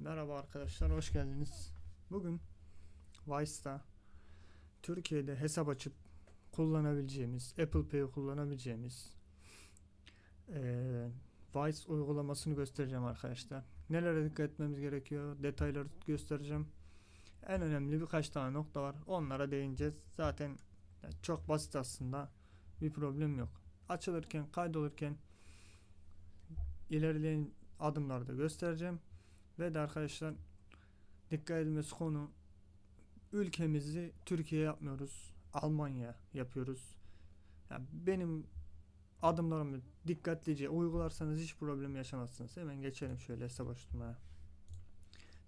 Merhaba arkadaşlar, hoş geldiniz. Bugün Vice'da Türkiye'de hesap açıp kullanabileceğimiz, Apple Pay kullanabileceğimiz eee Vice uygulamasını göstereceğim arkadaşlar. Nelere dikkat etmemiz gerekiyor, detayları göstereceğim. En önemli birkaç tane nokta var. Onlara değineceğiz. Zaten çok basit aslında. Bir problem yok. Açılırken, kaydolurken ilerleyen adımlarda göstereceğim. Ve de arkadaşlar dikkat edilmesi konu ülkemizi Türkiye yapmıyoruz. Almanya yapıyoruz. Yani benim adımlarımı dikkatlice uygularsanız hiç problem yaşamazsınız. Hemen geçelim şöyle hesap açtırmaya.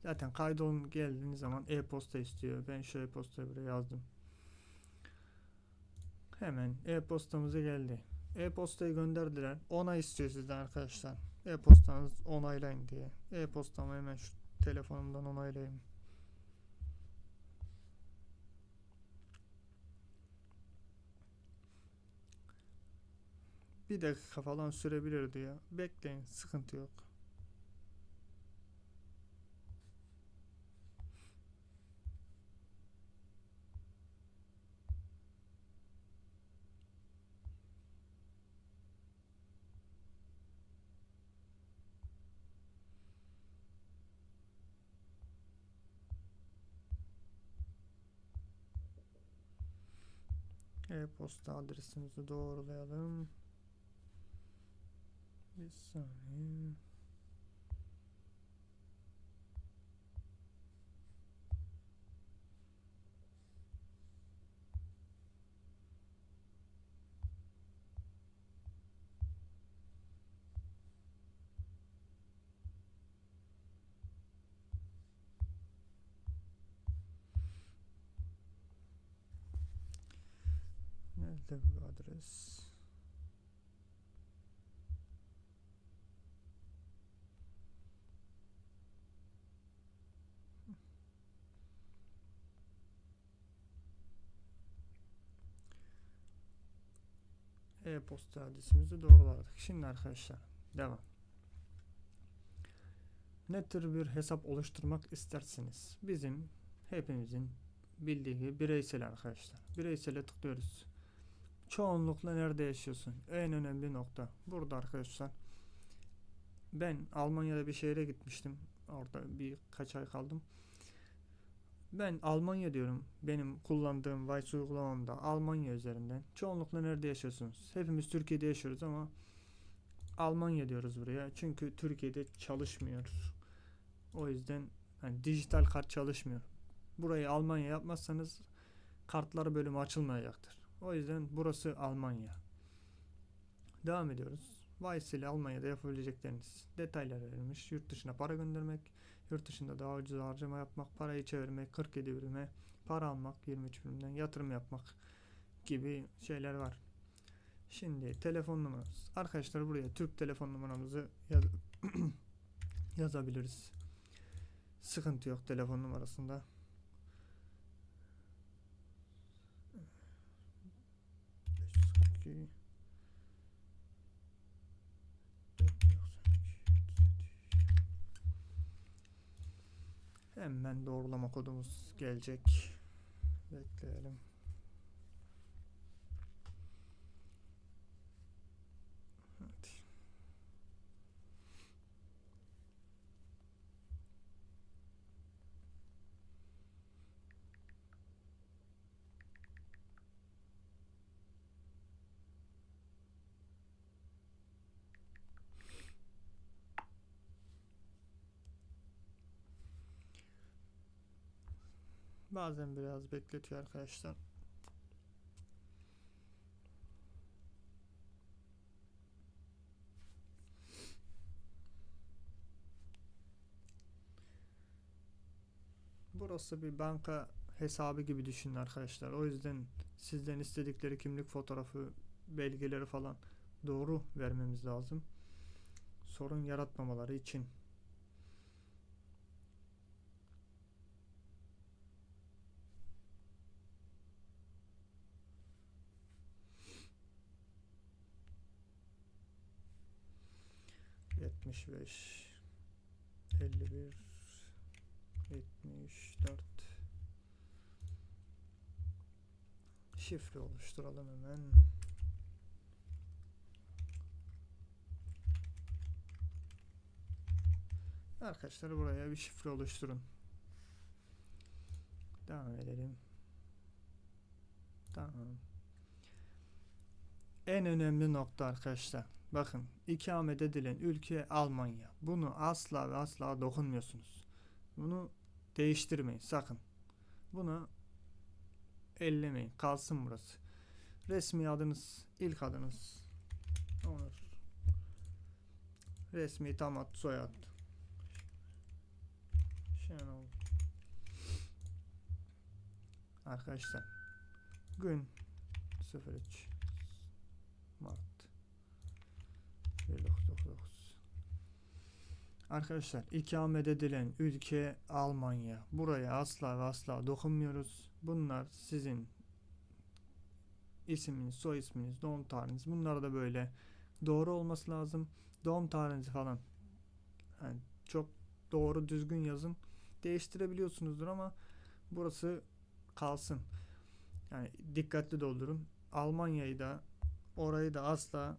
Zaten kaydolun geldiğiniz zaman e-posta istiyor. Ben şu e-postayı buraya yazdım. Hemen e-postamıza geldi. E-postayı gönderdiler. Ona istiyor sizden arkadaşlar. E-postanız onaylayın diye. E-postamı hemen şu telefonumdan onaylayayım. Bir dakika falan sürebilir diyor. Bekleyin, sıkıntı yok. E-posta adresimizi doğrulayalım. Bir saniye. Nerede bu adres? E-posta adresimizi doğruladık. Şimdi arkadaşlar devam. Ne tür bir hesap oluşturmak istersiniz? Bizim hepimizin bildiği bireysel arkadaşlar. Bireysele tıklıyoruz. Çoğunlukla nerede yaşıyorsun? En önemli nokta. Burada arkadaşlar. Ben Almanya'da bir şehre gitmiştim. Orada birkaç ay kaldım. Ben Almanya diyorum. Benim kullandığım Vice uygulamamda Almanya üzerinden. Çoğunlukla nerede yaşıyorsunuz? Hepimiz Türkiye'de yaşıyoruz ama Almanya diyoruz buraya. Çünkü Türkiye'de çalışmıyoruz. O yüzden hani dijital kart çalışmıyor. Burayı Almanya yapmazsanız kartları bölümü açılmayacaktır. O yüzden burası Almanya. Devam ediyoruz. Vice ile Almanya'da yapabilecekleriniz detaylar verilmiş. Yurt dışına para göndermek, yurt dışında daha ucuz harcama yapmak, parayı çevirmek, 47 birime, para almak, 23 birimden yatırım yapmak gibi şeyler var. Şimdi telefon numaramız. Arkadaşlar buraya Türk telefon numaramızı yaz yazabiliriz. Sıkıntı yok telefon numarasında. Beş, Hemen doğrulama kodumuz gelecek. Bekleyelim. Bazen biraz bekletiyor arkadaşlar. Burası bir banka hesabı gibi düşünün arkadaşlar. O yüzden sizden istedikleri kimlik fotoğrafı, belgeleri falan doğru vermemiz lazım. Sorun yaratmamaları için. Yetmiş beş, elli bir, 74 şifre oluşturalım hemen. Arkadaşlar buraya bir şifre oluşturun. Devam edelim. Tamam. En önemli nokta arkadaşlar. Bakın ikamet edilen ülke Almanya. Bunu asla ve asla dokunmuyorsunuz. Bunu değiştirmeyin sakın. Bunu ellemeyin. Kalsın burası. Resmi adınız, ilk adınız. Onur. Resmi tam ad, soyad. Şenol. Arkadaşlar. Gün 03 Mart Arkadaşlar ikamet edilen ülke Almanya. Buraya asla ve asla dokunmuyoruz. Bunlar sizin isminiz, soy isminiz, doğum tarihiniz. Bunlar da böyle doğru olması lazım. Doğum tarihinizi falan yani çok doğru düzgün yazın. Değiştirebiliyorsunuzdur ama burası kalsın. Yani dikkatli doldurun. Almanya'yı da orayı da asla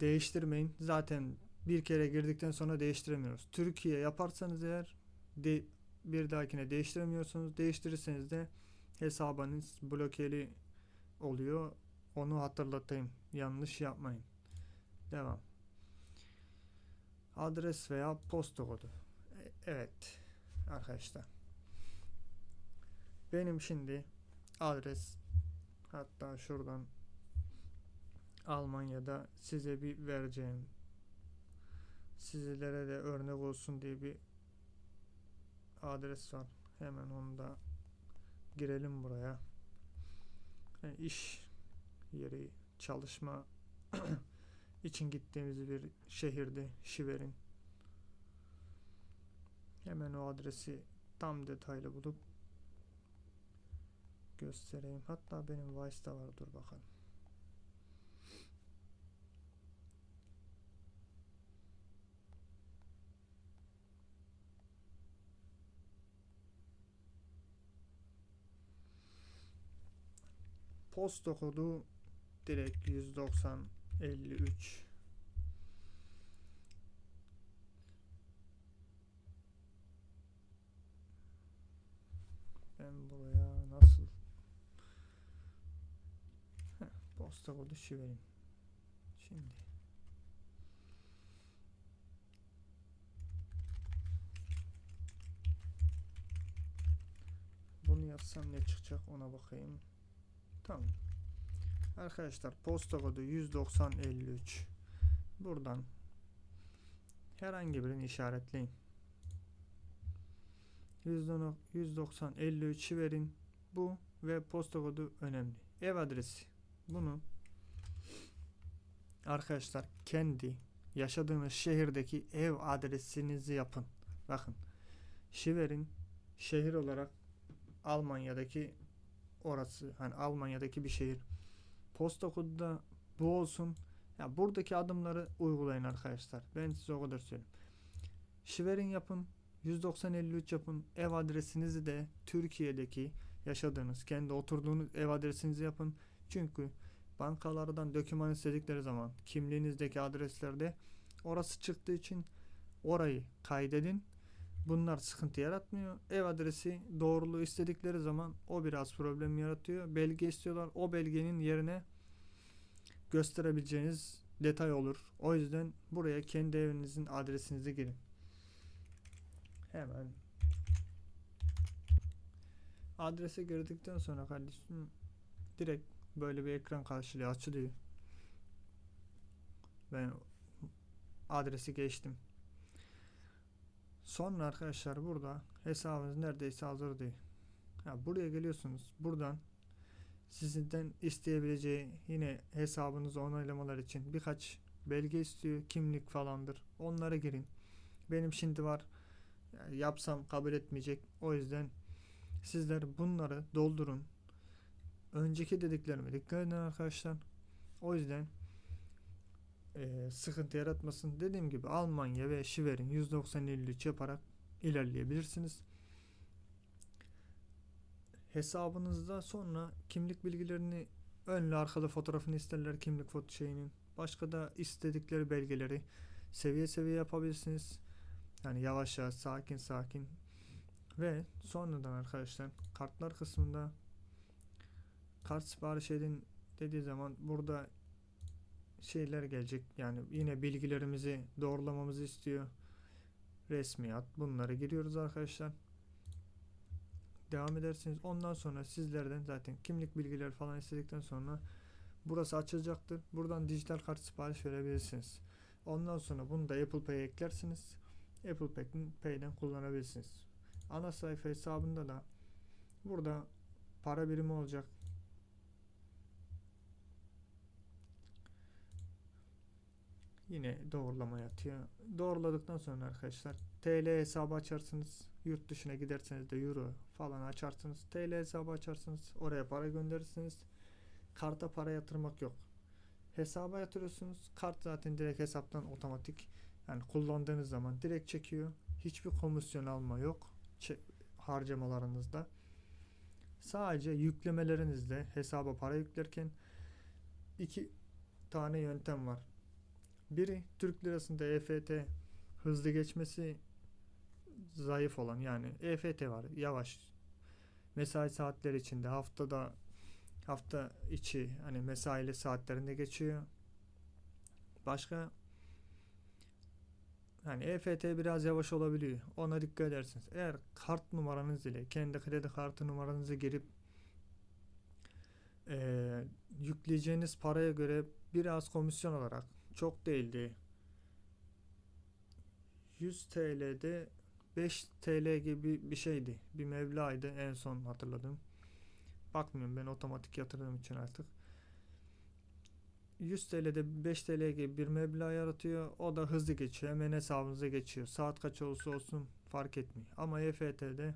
değiştirmeyin. Zaten bir kere girdikten sonra değiştiremiyoruz. Türkiye yaparsanız eğer de, bir dahakine değiştiremiyorsunuz. Değiştirirseniz de hesabınız blokeli oluyor. Onu hatırlatayım. Yanlış yapmayın. Devam. Adres veya posta kodu. E- Evet arkadaşlar. Benim şimdi adres hatta şuradan Almanya'da size bir vereceğim sizlere de örnek olsun diye bir adres var. Hemen onu da girelim buraya. Yani iş yeri çalışma için gittiğimiz bir şehirde Şiver'in hemen o adresi tam detaylı bulup göstereyim. Hatta benim Vice'da var. Dur bakalım. Posta kodu direkt 190 53 Ben buraya nasıl Heh, posta kodu şu vereyim. Şimdi bunu yazsam ne çıkacak ona bakayım. Tamam. Arkadaşlar posta kodu 19053. Buradan herhangi birini işaretleyin. 19053'ü verin. Bu ve posta kodu önemli. Ev adresi. Bunu arkadaşlar kendi yaşadığınız şehirdeki ev adresinizi yapın. Bakın. Şiver'in şehir olarak Almanya'daki orası hani Almanya'daki bir şehir. Posta kodu da bu olsun. Ya buradaki adımları uygulayın arkadaşlar. Ben size o kadar söyleyeyim. Şiverin yapın. 19053 yapın. Ev adresinizi de Türkiye'deki yaşadığınız, kendi oturduğunuz ev adresinizi yapın. Çünkü bankalardan döküman istedikleri zaman kimliğinizdeki adreslerde orası çıktığı için orayı kaydedin. Bunlar sıkıntı yaratmıyor. Ev adresi doğruluğu istedikleri zaman o biraz problem yaratıyor. Belge istiyorlar. O belgenin yerine gösterebileceğiniz detay olur. O yüzden buraya kendi evinizin adresinizi girin. Hemen adrese girdikten sonra kardeşim direkt böyle bir ekran karşılıyor açılıyor. Ben adresi geçtim. Sonra arkadaşlar burada hesabınız neredeyse hazır değil. Ya buraya geliyorsunuz. Buradan sizden isteyebileceği yine hesabınızı onaylamalar için birkaç belge istiyor. Kimlik falandır. Onlara girin. Benim şimdi var. Yapsam kabul etmeyecek. O yüzden sizler bunları doldurun. Önceki dediklerime dikkat edin arkadaşlar. O yüzden e, sıkıntı yaratmasın. Dediğim gibi Almanya ve Şiver'in 190-53 yaparak ilerleyebilirsiniz. Hesabınızda sonra kimlik bilgilerini önlü arkalı fotoğrafını isterler kimlik foto şeyinin. Başka da istedikleri belgeleri seviye seviye yapabilirsiniz. Yani yavaş yavaş sakin sakin ve sonradan arkadaşlar kartlar kısmında kart sipariş edin dediği zaman burada şeyler gelecek. Yani yine bilgilerimizi doğrulamamızı istiyor. Resmiyat bunları giriyoruz arkadaşlar. Devam edersiniz. Ondan sonra sizlerden zaten kimlik bilgileri falan istedikten sonra burası açılacaktır. Buradan dijital kart sipariş verebilirsiniz. Ondan sonra bunu da Apple Pay'e eklersiniz. Apple Pay'den kullanabilirsiniz. Ana sayfa hesabında da burada para birimi olacak. Yine doğrulama yatıyor. Doğruladıktan sonra arkadaşlar TL hesabı açarsınız. Yurt dışına giderseniz de euro falan açarsınız. TL hesabı açarsınız. Oraya para gönderirsiniz. Karta para yatırmak yok. Hesaba yatırıyorsunuz. Kart zaten direkt hesaptan otomatik yani kullandığınız zaman direkt çekiyor. Hiçbir komisyon alma yok. Harcamalarınızda. Sadece yüklemelerinizde hesaba para yüklerken iki tane yöntem var. Biri Türk lirasında EFT hızlı geçmesi zayıf olan yani EFT var yavaş mesai saatleri içinde haftada hafta içi hani mesaili saatlerinde geçiyor. Başka yani EFT biraz yavaş olabiliyor. Ona dikkat edersiniz. Eğer kart numaranız ile kendi kredi kartı numaranızı girip eee, yükleyeceğiniz paraya göre biraz komisyon olarak çok değildi. 100 TL'de 5 TL gibi bir şeydi. Bir meblağıydı en son hatırladığım. Bakmıyorum ben otomatik yatırdığım için artık. 100 TL'de 5 TL gibi bir meblağ yaratıyor. O da hızlı geçiyor. Hemen hesabınıza geçiyor. Saat kaç olursa olsun fark etmiyor. Ama EFT'de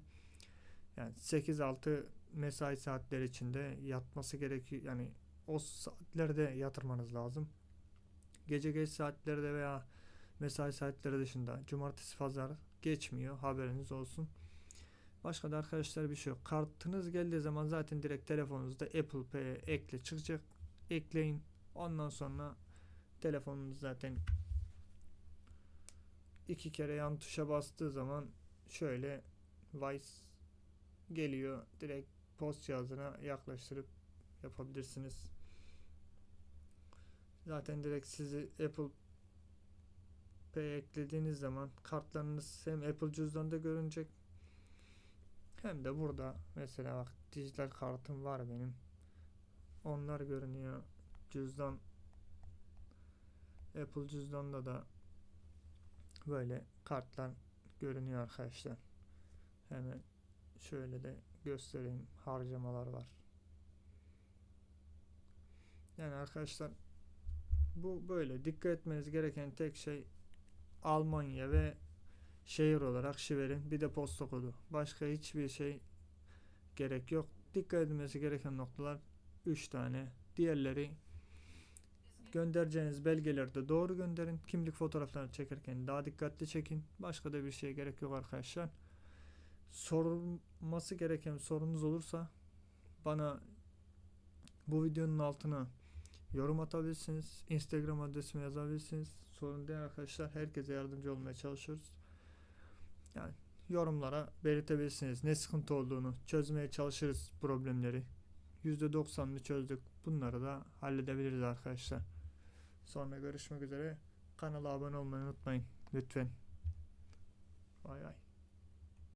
yani 8-6 mesai saatleri içinde yatması gerekiyor. Yani o saatlerde yatırmanız lazım. Gece geç saatlerde veya mesai saatleri dışında cumartesi pazar geçmiyor. Haberiniz olsun. Başka da arkadaşlar bir şey yok. Kartınız geldiği zaman zaten direkt telefonunuzda Apple Pay'e ekle çıkacak. Ekleyin. Ondan sonra telefonunuz zaten iki kere yan tuşa bastığı zaman şöyle Vice geliyor. Direkt post cihazına yaklaştırıp yapabilirsiniz. Zaten direkt sizi Apple Pay eklediğiniz zaman kartlarınız hem Apple cüzdanında görünecek hem de burada mesela bak dijital kartım var benim. Onlar görünüyor. Cüzdan Apple cüzdanda da böyle kartlar görünüyor arkadaşlar. Hemen şöyle de göstereyim. Harcamalar var. Yani arkadaşlar bu böyle dikkat etmeniz gereken tek şey Almanya ve şehir olarak şiverin bir de posta kodu. Başka hiçbir şey gerek yok. Dikkat edilmesi gereken noktalar 3 tane. Diğerleri göndereceğiniz belgelerde doğru gönderin. Kimlik fotoğraflarını çekerken daha dikkatli çekin. Başka da bir şeye gerek yok arkadaşlar. Sorulması gereken sorunuz olursa bana bu videonun altına yorum atabilirsiniz. Instagram adresime yazabilirsiniz. Sorun değil arkadaşlar. Herkese yardımcı olmaya çalışıyoruz. Yani yorumlara belirtebilirsiniz. Ne sıkıntı olduğunu çözmeye çalışırız problemleri. %90'ını çözdük. Bunları da halledebiliriz arkadaşlar. Sonra görüşmek üzere. Kanala abone olmayı unutmayın. Lütfen. Bay bay.